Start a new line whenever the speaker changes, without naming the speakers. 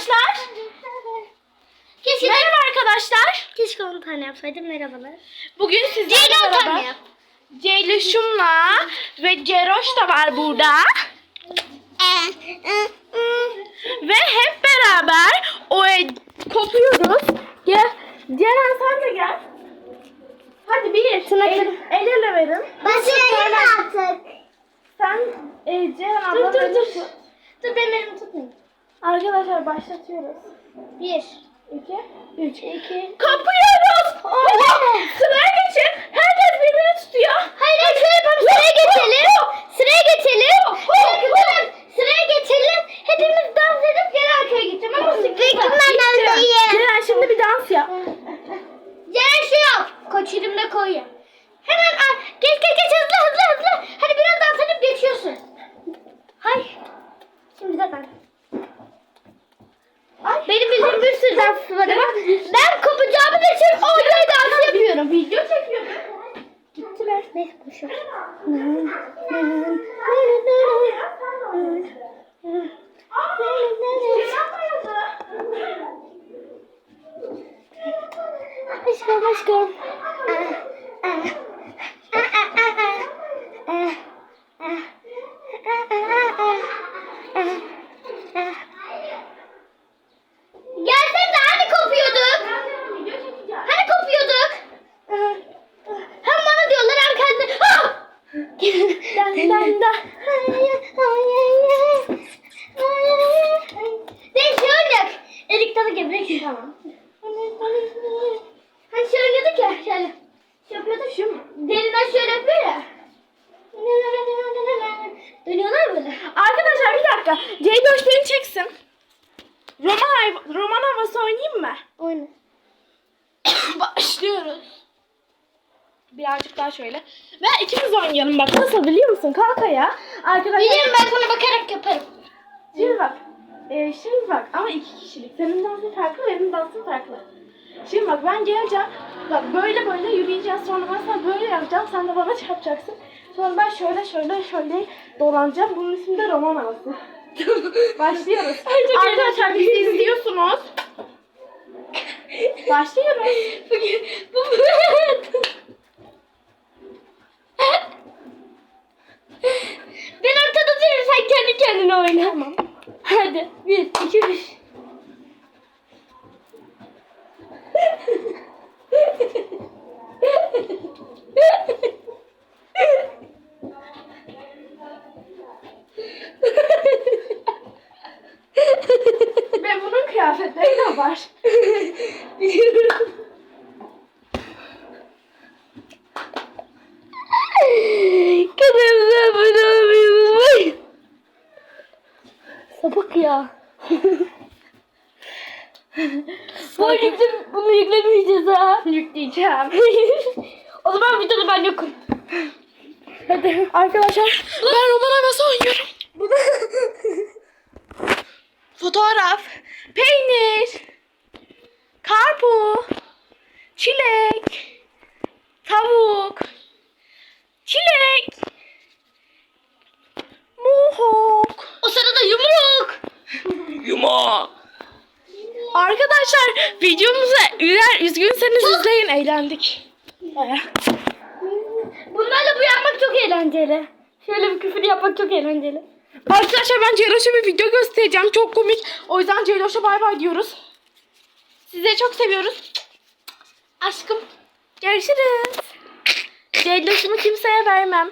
arkadaşlar.
Keşke,
Merhaba arkadaşlar.
keşke 10 tane yapsaydım. Merhabalar.
Bugün sizlerle
Ceylan
beraber
tane yap.
Ceylüşüm'la ve Ceroş da var burada. Ve hep beraber o kopuyoruz. Gel. Ceren sen de gel. Hadi bir. El, el ele verin.
Başlayalım artık.
Sen e, Ceren abla
Dur dur dur. Dur benim elimi tutmayın.
Arkadaşlar başlatıyoruz.
1,
2, 3.
2,
Kapıyoruz.
Evet.
Sıraya geçin. Herkes birbirini tutuyor.
Hayır hayır şöyle yapalım. Sıraya geçelim. Sıraya geçelim. Kızım. Sıraya geçelim. Hepimiz dans edip geri arkaya gideceğim. Ama sıkıntı.
Ceren, şimdi bir dans yap.
Ceren şey yap. Koç elimle Aşkım aşkım. Gelsene Neyse şey oynayak. Erik dalı gebrek. Tamam. Hani şey oynadık ya şöyle. Şey yapıyorduk şu? Derinden şöyle yapıyor ya. Dönüyorlar böyle.
Arkadaşlar bir dakika. Ceydoş beni çeksin. Roman, roman havası oynayayım mı?
Oyna.
Başlıyoruz. Birazcık daha şöyle. Ve ikimiz oynayalım bak. Nasıl biliyor musun? Kalk ayağa. Arkadaşlar.
Bilirim ben sana bakarak yaparım.
Şimdi bak. Ee, şimdi bak ama iki kişilik. Senin dansın farklı, benim dansım farklı. Şimdi bak ben geleceğim. Bak böyle böyle yürüyeceğiz. Sonra ben sana böyle yapacağım. Sen de bana çarpacaksın. Sonra ben şöyle şöyle şöyle dolanacağım. Bunun ismi de roman havası. Başlıyoruz. Arkadaşlar bizi izliyorsunuz. Başlıyoruz.
Bugün bu Ben ortada dururum sen kendi kendine oyna. Tamam. Hadi. Bir, iki, üç.
Ve bunun kıyafetleri de var.
Biliyorum. Ya. Bu yükle, bunu yüklemeyeceğiz ha.
Yükleyeceğim.
o zaman videoda ben yokum.
Hadi arkadaşlar ben roman havası oynuyorum. Fotoğraf, peynir, karpu, çilek, tavuk, Arkadaşlar videomuzu eğer üzgünseniz izleyin eğlendik. Baya.
Bunlarla bu yapmak çok eğlenceli. Şöyle bir küfür yapmak çok eğlenceli.
Arkadaşlar ben Celoş'a bir video göstereceğim. Çok komik. O yüzden Celoş'a bay bay diyoruz. Sizi çok seviyoruz. Aşkım. Görüşürüz. Celoş'umu kimseye vermem.